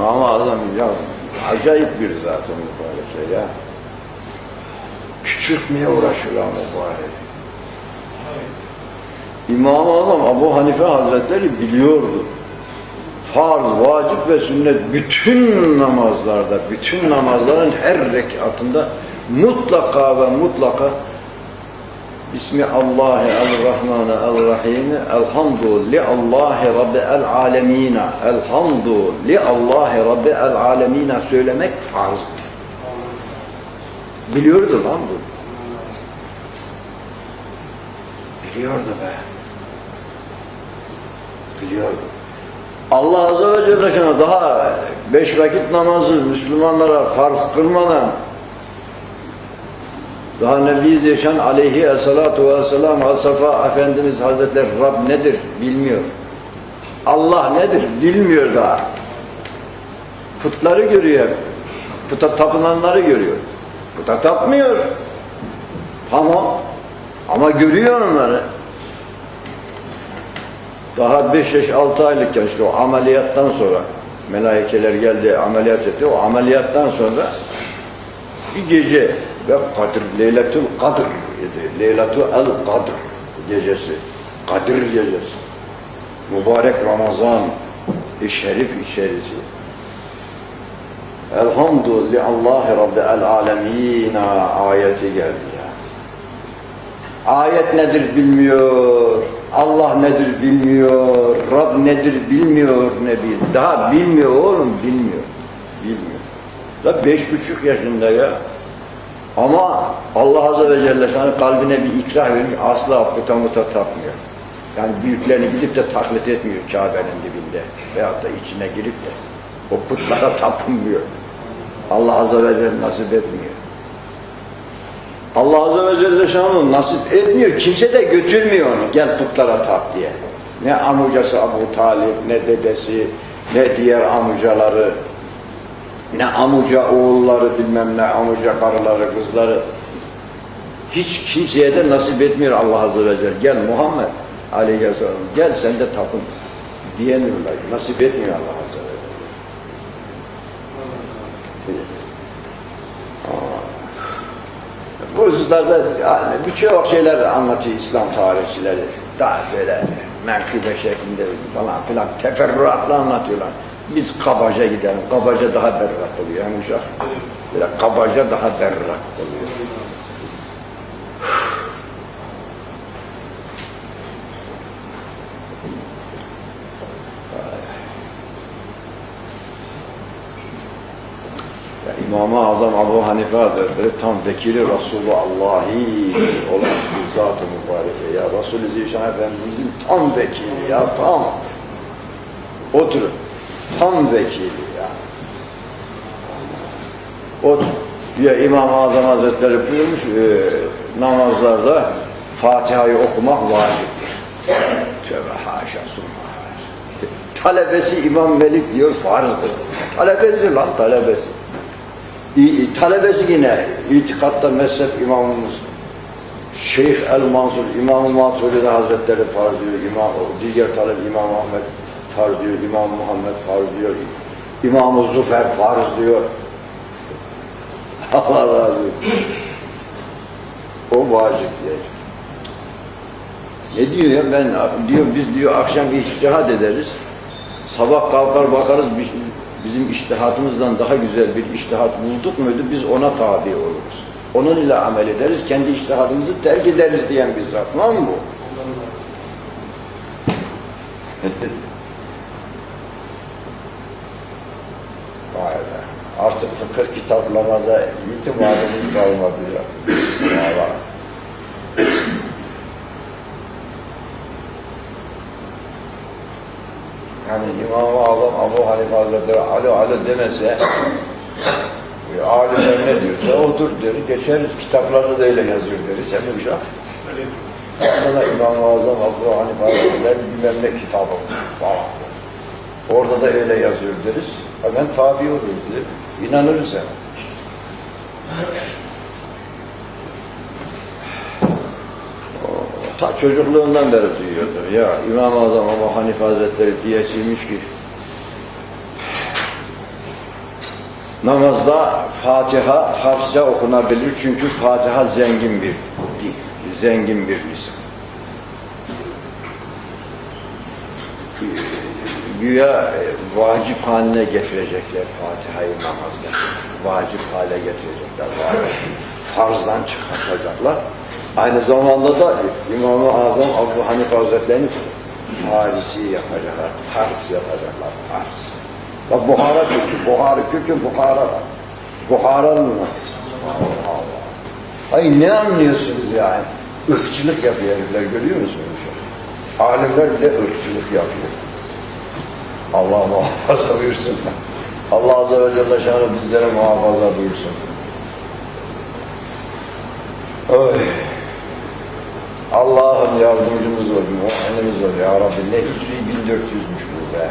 Azam ya acayip bir zatı mübarek ya. Küçültmeye uğraşıyorlar mübarek. İmam-ı Azam Abu Hanife Hazretleri biliyordu. Farz, vacip ve sünnet bütün namazlarda, bütün namazların her rekatında mutlaka ve mutlaka Bismi Allahi el-Rahmani el-Rahim Elhamdu li Allahi Rabbi el-Alemina Elhamdu li Allahi Rabbi el-Alemina söylemek farzdır. Biliyordu lan bu. Biliyordu be. Biliyordu. Allah Azze ve Celle sana daha beş vakit namazı Müslümanlara farz kılmadan daha Nebi Zişan aleyhi esselatu vesselam Asafa Efendimiz Hazretleri Rab nedir bilmiyor. Allah nedir bilmiyor daha. Putları görüyor. Puta tapınanları görüyor. Puta tapmıyor. Tamam. Ama görüyor onları. Daha 5 yaş 6 aylıkken işte o ameliyattan sonra melaikeler geldi ameliyat etti. O ameliyattan sonra bir gece ve Kadir, Leyletül Kadir. Leyletül El Kadir gecesi. Kadir gecesi. Mübarek Ramazan şerif içerisi. Elhamdülillah Allahi Rabbi el alemina ayeti geldi. Ayet nedir bilmiyor. Allah nedir bilmiyor. Rab nedir bilmiyor Nebi. Daha bilmiyor oğlum bilmiyor. Bilmiyor. Da beş buçuk yaşında ya. Ama Allah Azze ve Celle sana kalbine bir ikrah vermiş, asla puta muta tapmıyor. Yani büyüklerini gidip de taklit etmiyor Kabe'nin dibinde veyahut da içine girip de o putlara tapınmıyor. Allah Azze ve Celle nasip etmiyor. Allah Azze ve Celle şanı nasip etmiyor, kimse de götürmüyor onu, gel putlara tap diye. Ne amcası Abu Talip, ne dedesi, ne diğer amcaları, ne amuca oğulları bilmem ne amuca karıları kızları hiç kimseye de nasip etmiyor Allah Azze ve Celle. Gel Muhammed aleyhisselam gel sen de tapın diyemiyorlar. Nasip etmiyor Allah Azze ve Celle. Bu hususlarda yani birçok şeyler anlatıyor İslam tarihçileri. Daha böyle menkıbe şeklinde falan filan teferruatla anlatıyorlar. Biz kabaca gidelim. Kabaca daha berrak oluyor. Yani uşak. Böyle kabaca daha berrak oluyor. İmam-ı Azam Abu Hanife Hazretleri tam vekili Resulullah'i olan bir zat-ı mübarek. Ya Resulü Zişan Efendimizin tam vekili ya tam. Oturun. Tam vekili ya. Otur. Diyor İmam-ı Azam Hazretleri buyurmuş e, namazlarda Fatiha'yı okumak vaciptir. Tövbe haşa sunma Talebesi İmam Melik diyor farzdır. Talebesi lan talebesi. İ, talebesi yine itikatta mezhep imamımız Şeyh El-Mansur, İmam-ı Maturidi Hazretleri farz diyor, İmam, diğer talep İmam Ahmet farz diyor, İmam Muhammed farz diyor, İmam-ı Zufer farz diyor. Allah razı olsun. O vacip diyecek. Ne diyor ya ben diyor biz diyor akşam iştihad ederiz. Sabah kalkar bakarız bizim iştihatımızdan daha güzel bir iştihat bulduk muydu biz ona tabi oluruz. Onun ile amel ederiz, kendi iştihadımızı terk ederiz diyen bir zat. Lan bu. Be. Artık fıkıh kitaplamada itimadımız kalmadı ya. Valla. Yani İmam-ı Azam Abu Hanife Hazretleri alo alo demese alimler ne diyorsa odur deriz. Geçeriz kitaplarda da öyle yazıyor deriz. Hem uşak. Baksana İmam-ı Azam Abu Hanife Hazretleri bilmem ne kitabı falan. Orada da öyle yazıyor deriz. Hemen tabi oluruz diye. İnanırız hemen. Ta çocukluğundan beri duyuyordu. Ya İmam-ı Azam Abu Hanife Hazretleri diyesiymiş ki Namazda Fatiha Farsça okunabilir çünkü Fatiha zengin bir dil, zengin bir lisan. Güya e, vacip haline getirecekler Fatiha'yı namazda. Vacip hale getirecekler. Farzdan çıkartacaklar. Aynı zamanda da İmam-ı Azam Abu Hanife Hazretleri'ni Farisi yapacaklar. Pars yapacaklar. Pars. Bak Buhara kökü. Buhara kökü Buhara'da. Buhara'nın mı? Allah Allah. Ay ne anlıyorsunuz yani? Irkçılık yapıyor herifler görüyor musunuz? Alimler bile ırkçılık yapıyor. Allah muhafaza buyursun. Allah Azze ve Celle şanı bizlere muhafaza buyursun. Oy. Allah'ım yardımcımız ol, muayenimiz ol ya Rabbi. Ne hicri 1400'müş bu be.